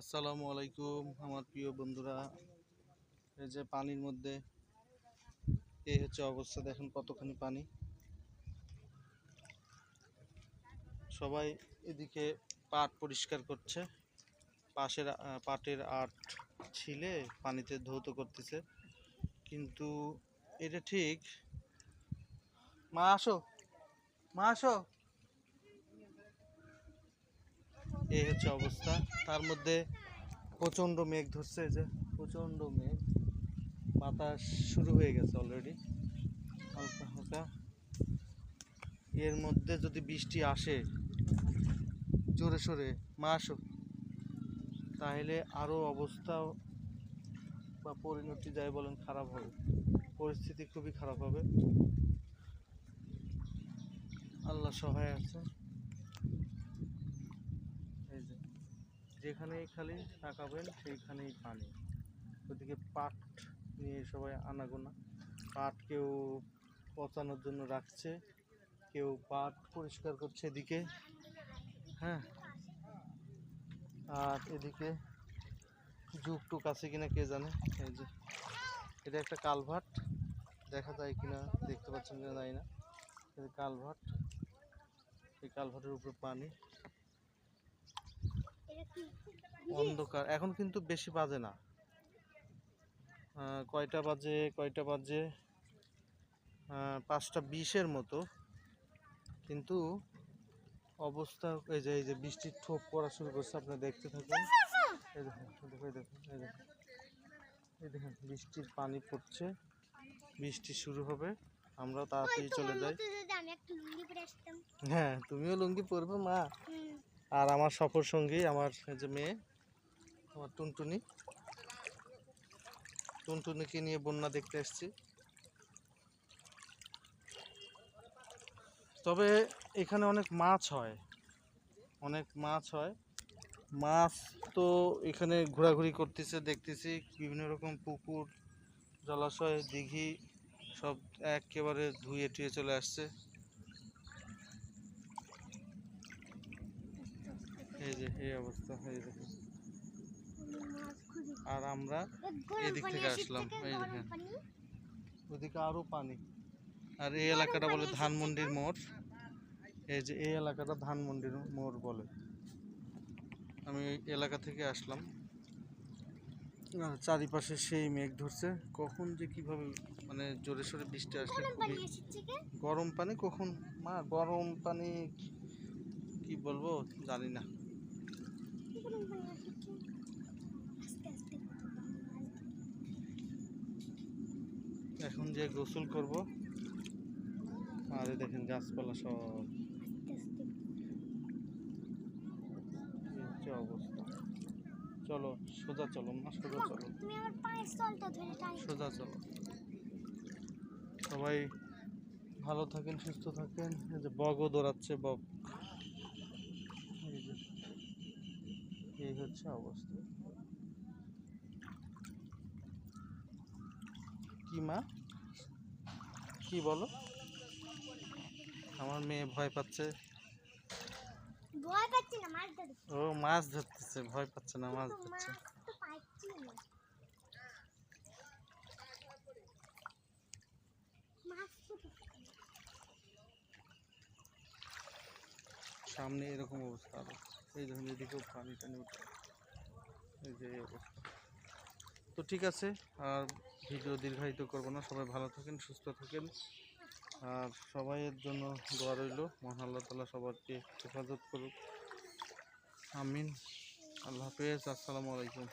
আসসালামু আলাইকুম, আমার প্রিয় বন্ধুরা। এই যে পানির মধ্যে, এই হচ্ছে অবস্থা, দেখেন কতখানি পানি। সবাই এদিকে পাট পরিষ্কার করছে। পাশের পাটের আট ছিলে পানিতে ধৌত করতেছে। কিন্তু এটা ঠিক। মা, আসো। মা, আসো। এই হচ্ছে অবস্থা। তার মধ্যে প্রচণ্ড মেঘ ধরছে যে, প্রচণ্ড মেঘ। বাতাস শুরু হয়ে গেছে অলরেডি হালকা হালকা। এর মধ্যে যদি বৃষ্টি আসে, জোরে সোরে মা আসো তাহলে আরও অবস্থা বা পরিণতি যাই বলেন খারাপ হবে। পরিস্থিতি খুবই খারাপ হবে। আল্লাহ সহায় আছে এই যে যেখানেই খালি তাকাবেন, সেইখানেই পানি। ওদিকে পাট নিয়ে সবাই আনাগোনা। পাট কেউ পচানোর জন্য রাখছে, কেউ পাট পরিষ্কার করছে এদিকে। হ্যাঁ? আর এদিকে যুগ টুক আছে কিনা কে জানে? এই যে, এটা একটা কালভার্ট দেখা যায় কিনা, দেখতে পাচ্ছেন কিনা জানি না। কালভার্ট এই কালভার্টের উপরে পানি। অন্ধকার। এখন কিন্তু বেশি বাজে না। কয়টা বাজে কয়টা বাজে? পাঁচটা বিশের মতো। কিন্তু অবস্থা এই যে এই যে বৃষ্টির ঠোপ পড়া শুরু করছে আপনি দেখতে থাকুন। এই দেখুন দেখুন এই দেখুন এই দেখুন। বৃষ্টির পানি পড়ছে। বৃষ্টি শুরু হবে। আমরা তাড়াতাড়ি চলে যাই। হ্যাঁ তুমিও লুঙ্গি পরবে মা। আর আমার সফর সঙ্গী আমার যে মেয়ে, আমার টুনটুনি। টুনটুনিকে নিয়ে বন্যা দেখতে এসেছি। তবে এখানে অনেক মাছ হয়। অনেক মাছ হয়। মাছ তো এখানে ঘোরাঘুরি করতেছে, দেখতেছি। বিভিন্ন রকম পুকুর, জলাশয়, দিঘি সব একেবারে ধুয়ে টুয়ে চলে আসছে। এই অবস্থা এই দেখুন আর আমরা এদিক থেকে আসলাম, এই দেখেন। ওদিকে আরও পানি। আর এই এলাকাটা বলে ধানমন্ডির মোড়। এই যে এই এলাকাটা ধানমন্ডির মোড় বলে। আমি এলাকা থেকে আসলাম। আর চারিপাশে সেই মেঘ ধরছে। কখন যে কীভাবে মানে জোরে সোরে বৃষ্টি আসলে খুবই গরম পানি কখন? মা গরম পানি কি বলব? জানি না গরম পানি আসির থেকে আস্তে আস্তে এখন যে গোসল করব আর দেখেন গাছপালা সব। অবস্থা। চলো সোজা চলো মা সোজা চলো। সোজা চলো। সবাই ভালো থাকেন সুস্থ থাকেন। এই যে বগও দৌড়াচ্ছে বগ এই যে এই হচ্ছে অবস্থা। কি মা? কি বলো? আমার মেয়ে ভয় পাচ্ছে। ভয় পাচ্ছি না মাছ ধরে ও মাছ ধরতেছে ভয় পাচ্ছে না মাছ ধরছে। মাছ তো পাচ্ছি না মাছ তো পাচ্ছি না। সামনে এরকম অবস্থা আরও। এই ধরুন এদিকেও পানি টানি উঠে এই যে অবস্থা। তো ঠিক আছে, আর ভিডিও দীর্ঘায়িত করব না। সবাই ভালো থাকেন, সুস্থ থাকেন। আর সবাইয়ের জন্য দোয়া রইল। মহান আল্লাহ তালা সবাইকে হেফাজত করুক। আমিন। আল্লাহ হাফেজ। আসসালামু আলাইকুম।